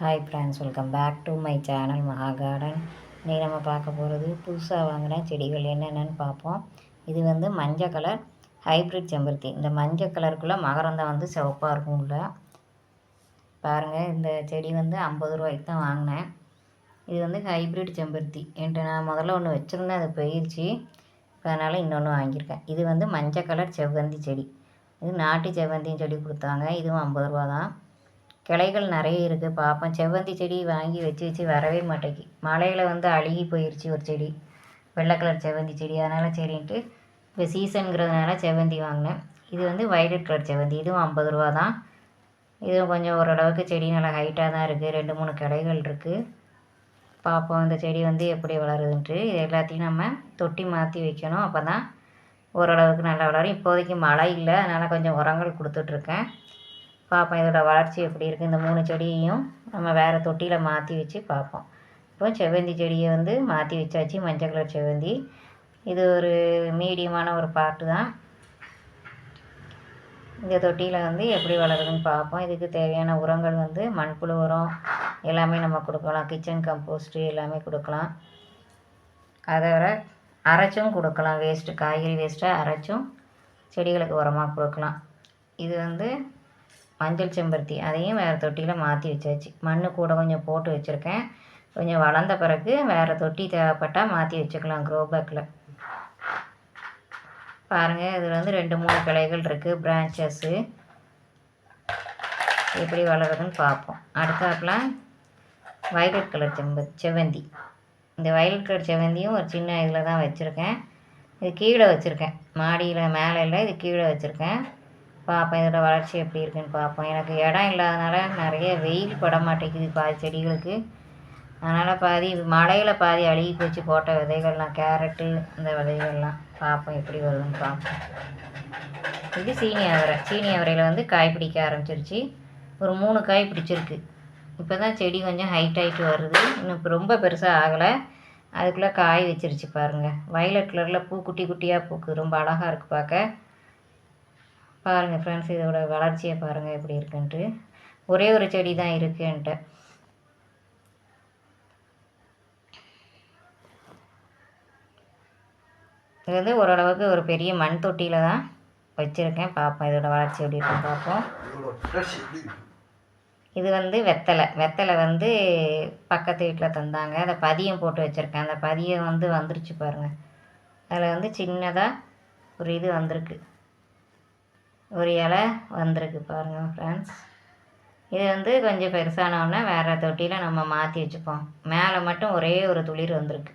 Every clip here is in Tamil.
Hi friends welcome back to my channel Maha garden இன்றைக்கி நம்ம பார்க்க போகிறது புதுசாக வாங்கின செடிகள் என்னென்னு பார்ப்போம். இது வந்து மஞ்சள் கலர் ஹைப்ரிட் செம்பருத்தி. இந்த மஞ்சள் கலருக்குள்ளே மகரந்தம் வந்து சிவப்பாக இருக்கும் உள்ள பாருங்கள் இந்த செடி வந்து ஐம்பது ரூபாய்க்கு தான் வாங்கினேன். இது வந்து ஹைப்ரிட் செம்பருத்தி. என்கிட்ட நான் முதல்ல ஒன்று வச்சுருந்தேன் அது போயிடுச்சு இப்போ அதனால் இன்னொன்று வாங்கியிருக்கேன். இது வந்து மஞ்சள் கலர் செவ்வந்தி செடி. இது நாட்டு செவ்வந்தியும் செடி கொடுத்தாங்க. இதுவும் ஐம்பது ரூபா தான். கிளைகள் நிறைய இருக்குது பார்ப்போம் செவ்வந்தி செடி வாங்கி வச்சு வச்சு வரவே மாட்டேங்கி. மழையில் வந்து அழுகி போயிடுச்சு ஒரு செடி. வெள்ளை கலர் செவ்வந்தி செடி. அதனால் சரின்ட்டு இப்போ சீசனுங்கிறதுனால செவ்வந்தி வாங்கினேன். இது வந்து வயலட் கலர் செவ்வந்தி. இதுவும் ஐம்பது ரூபா தான். இதுவும் கொஞ்சம் ஓரளவுக்கு செடி நல்லா ஹைட்டாக தான் இருக்குது ரெண்டு மூணு கிளைகள் இருக்குது பார்ப்போம் இந்த செடி வந்து எப்படி வளருதுன்ட்டு. இது எல்லாத்தையும் நம்ம தொட்டி மாற்றி வைக்கணும். அப்போ தான் ஓரளவுக்கு நல்லா வளரும். இப்போதைக்கு மழை இல்லை. அதனால் கொஞ்சம் உரங்கள் கொடுத்துட்ருக்கேன். பார்ப்போம் இதோட வளர்ச்சி எப்படி இருக்குது இந்த மூணு செடியையும் நம்ம வேறு தொட்டியில் மாற்றி வச்சு பார்ப்போம் இப்போ செவ்வந்தி செடியை வந்து மாற்றி வச்சாச்சு மஞ்சள் கலர் செவ்வந்தி. இது ஒரு மீடியமான ஒரு பாட்டு தான். இந்த தொட்டியில் வந்து எப்படி வளருதுன்னு பார்ப்போம் இதுக்கு தேவையான உரங்கள் வந்து மண்புழு உரம் எல்லாமே நம்ம கொடுக்கலாம். கிச்சன் கம்போஸ்ட்டு எல்லாமே கொடுக்கலாம். அதை விட அரைச்சும் கொடுக்கலாம். வேஸ்ட்டு காய்கறி வேஸ்ட்டை அரைச்சும் செடிகளுக்கு உரமாக கொடுக்கலாம். இது வந்து மஞ்சள் செம்பருத்தி அதையும் வேறு தொட்டியில் மாற்றி வச்சாச்சு. மண் கூட கொஞ்சம் போட்டு வச்சுருக்கேன். கொஞ்சம் வளர்ந்த பிறகு வேறு தொட்டி தேவைப்பட்டால் மாற்றி வச்சுக்கலாம் க்ரோ பேக்கில் பாருங்கள் இதில் வந்து ரெண்டு மூணு கிளைகள் இருக்குது பிரான்ச்சஸ்ஸு எப்படி வளருதுன்னு பார்ப்போம். அடுத்தாப்புல வயலட் கலர் செம்ப செவ்வந்தி. இந்த வயலட் கலர் செவ்வந்தியும் ஒரு சின்ன இதில் தான் வச்சுருக்கேன். இது கீழே வச்சுருக்கேன். மாடியில் மேலே இல்லை இது கீழே வச்சுருக்கேன். பார்ப்போம் இதோட வளர்ச்சி எப்படி இருக்குன்னு பார்ப்போம் எனக்கு இடம் இல்லாதனால நிறைய வெயில் பட மாட்டேங்குது பாதி செடிகளுக்கு. அதனால் பாதி மழையில் பாதி அழுகி போச்சு போட்ட விதைகள்லாம் கேரட்டு இந்த விதைகள்லாம். பார்ப்போம் எப்படி வருதுன்னு பார்ப்போம் இது சீனி அவரை. சீனி அவரையில் வந்து காய் பிடிக்க ஆரம்பிச்சிருச்சு. ஒரு மூணு காய் பிடிச்சிருக்கு. இப்போ தான் செடி கொஞ்சம் ஹைட் ஆகிட்டு வருது. இன்னும் இப்போ ரொம்ப பெருசாக ஆகலை. அதுக்குள்ளே காய் வச்சிருச்சு பாருங்கள் வயலட் கலரில் பூ குட்டி குட்டியாக பூக்கு. ரொம்ப அழகாக இருக்குது பார்க்க பாருங்கள் ஃப்ரெண்ட்ஸ் இதோட வளர்ச்சியை பாருங்கள் எப்படி இருக்குன்ட்டு. ஒரே ஒரு செடி தான் இருக்குன்ட்டு இது வந்து ஓரளவுக்கு ஒரு பெரிய மண் தொட்டியில் தான் வச்சுருக்கேன். பார்ப்போம் இதோட வளர்ச்சி எப்படி இருக்குன்னு பார்ப்போம் இது வந்து வெத்தலை. வெத்தலை வந்து பக்கத்து வீட்டில் தந்தாங்க. அதை பதியம் போட்டு வச்சுருக்கேன். அந்த பதியம் வந்து வந்துருச்சு பாருங்கள் அதில் வந்து சின்னதாக ஒரு இது வந்திருக்கு. ஒரு இலை வந்திருக்கு பாருங்கள் ஃப்ரெண்ட்ஸ் இது வந்து கொஞ்சம் பெருசானவுடனே வேறு தொட்டியில் நம்ம மாற்றி வச்சுப்போம். மேலே மட்டும் ஒரே ஒரு துளிர் வந்திருக்கு.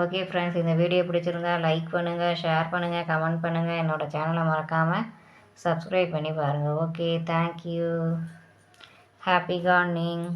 ஓகே ஃப்ரெண்ட்ஸ் இந்த வீடியோ பிடிச்சிருந்தா லைக் பண்ணுங்கள் ஷேர் பண்ணுங்கள் கமெண்ட் பண்ணுங்கள் என்னோடய சேனலை மறக்காமல் சப்ஸ்கிரைப் பண்ணி பாருங்கள் ஓகே தேங்க்யூ ஹாப்பி கார்னிங்